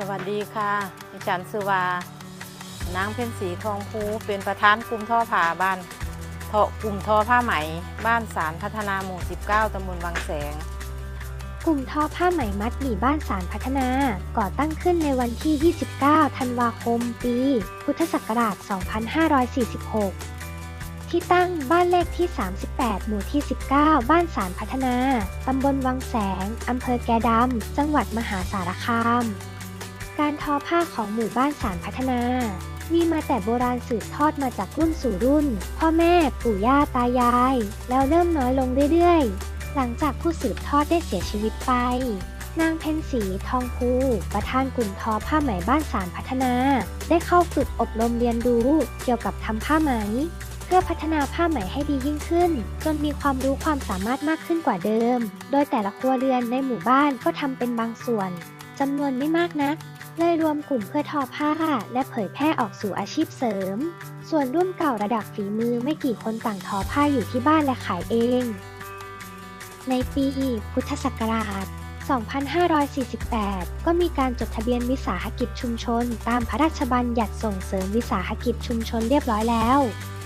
สวัสดีค่ะดิฉันสุวานางเพ็ญศรีทองภูเป็นประธานกลุ่มท่อผ่าบ้านเทากลุ่มท่อผ้าไหม บ้านสารพัฒนาหมู่ 19ตำบลวังแสง กลุ่มทอผ้าไหมมัดหมี่บ้านสารพัฒนา ก่อตั้งขึ้นในวันที่ 29 ธันวาคม ปี พุทธศักราช 2546 ที่ตั้งบ้านเลขที่ 38 หมู่ที่ 19 บ้านสารพัฒนา ตำบลวังแสง อำเภอแกดำจังหวัดมหาสารคาม การทอผ้าของหมู่บ้านสารพัฒนามีมาแต่โบราณสืบทอดมาจากรุ่นสู่รุ่น พ่อแม่ปู่ย่าตายาย แล้วเริ่มน้อยลงเรื่อยๆ หลังจากผู้สืบทอดได้เสียชีวิตไป นางเพ็ญศรีทองภูประธานกลุ่มทอผ้าไหมบ้านสารพัฒนา ได้เข้าฝึกอบรมเรียนรู้เกี่ยวกับทำผ้าไหม เพื่อพัฒนาผ้าไหมให้ดียิ่งขึ้น จนมีความรู้ความสามารถมากขึ้นกว่าเดิม โดยแต่ละครัวเรือนในหมู่บ้านก็ทำเป็นบางส่วนจำนวนไม่มากนัก เลยรวมกลุ่มเพื่อทอผ้า และเผยแพร่ออกสู่อาชีพเสริม ส่วนรุ่นเก่าระดับฝีมือไม่กี่คนต่างทอผ้าอยู่ที่บ้านและขายเอง ในปีพุทธศักราช 2548 ก็มีการจดทะเบียนวิสาหกิจชุมชน ตามพระราชบัญญัติส่งเสริมวิสาหกิจชุมชนเรียบร้อยแล้ว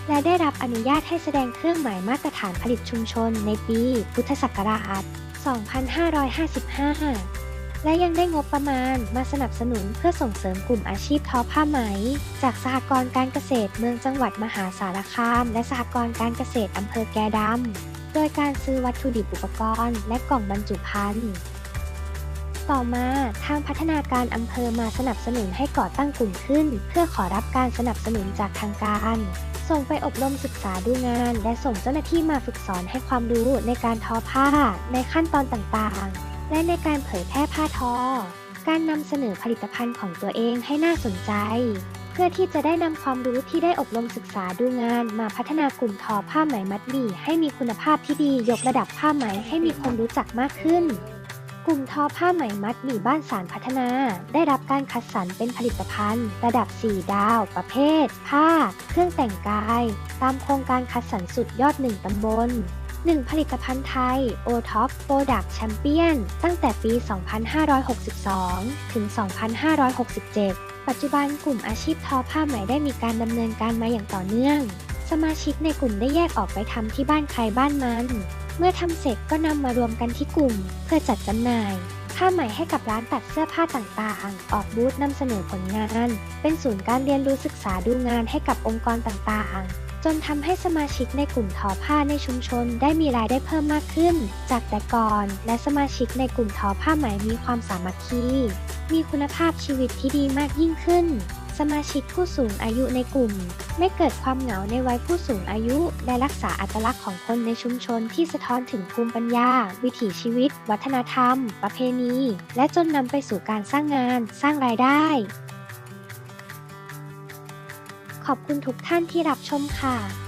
และได้รับอนุญาตให้แสดงเครื่องหมายมาตรฐานผลิตชุมชนในปีพุทธศักราช 2555 และยังได้งบประมาณมาสนับสนุนเพื่อส่งเสริมกลุ่มอาชีพทอผ้าไหม จากสหกรณ์การเกษตรเมืองจังหวัดมหาสารคาม และสหกรณ์การเกษตรอำเภอแกดำ โดยการซื้อวัตถุดิบอุปกรณ์ และกล่องบรรจุภัณฑ์ต่อมาทางพัฒนาการอำเภอมาสนับสนุนให้ก่อตั้งกลุ่มขึ้น เพื่อขอรับการสนับสนุนจากทางการ ส่งไปอบรมศึกษาดูงาน และส่งเจ้าหน้าที่มาฝึกสอนให้ความรู้ในการทอผ้าในขั้นตอนต่างๆ และในการเผยแพร่ผ้าทอ การนำเสนอผลิตภัณฑ์ของตัวเองให้น่าสนใจ เพื่อที่จะได้นำความรู้ที่ได้อบรมศึกษาดูงานมาพัฒนากลุ่มทอผ้าไหมมัดหมี่ให้มีคุณภาพที่ดียกระดับผ้าไหมให้มีคนรู้จักมากขึ้นกลุ่มทอผ้าไหมมัดหมี่บ้านสารพัฒนา ได้รับการคัดสรรเป็นผลิตภัณฑ์ ระดับ 4 ดาว ประเภท ผ้า เครื่องแต่งกาย ตามโครงการคัดสรรสุดยอด1ตำบล 1 ผลิตภัณฑ์ไทย o t o p Product Champion ตั้งแต่ปี 2562 ถึง 2567 ปัจจุบันกลุ่มอาชีพทอผ้าไหมได้มีการดำเนินการมาอย่างต่อเนื่อง สมาชิกในกลุ่มได้แยกออกไปทำที่บ้านใครบ้านมัน เมื่อทำเสร็จก็นำมารวมกันที่กลุ่ม เพื่อจัดจำหน่ายผ้าไหมให้กับร้านตัดเสื้อผ้าต่างๆ ออกบูธนำเสนอผลงาน เป็นศูนย์การเรียนรู้ศึกษาดูงานให้กับองค์กรต่างๆ จนทำให้สมาชิกในกลุ่มทอผ้าในชุมชนได้มีรายได้เพิ่มมากขึ้น จากแต่ก่อน และสมาชิกในกลุ่มทอผ้าไหมมีความสามัคคี มีคุณภาพชีวิตที่ดีมากยิ่งขึ้น สมาชิกผู้สูงอายุในกลุ่ม ไม่เกิดความเหงาในวัยผู้สูงอายุ และรักษาอัตลักษณ์ของคนในชุมชนที่สะท้อนถึงภูมิปัญญา วิถีชีวิต วัฒนธรรม ประเพณี และจนนำไปสู่การสร้างงาน สร้างรายได้ ขอบคุณทุกท่านที่รับชมค่ะ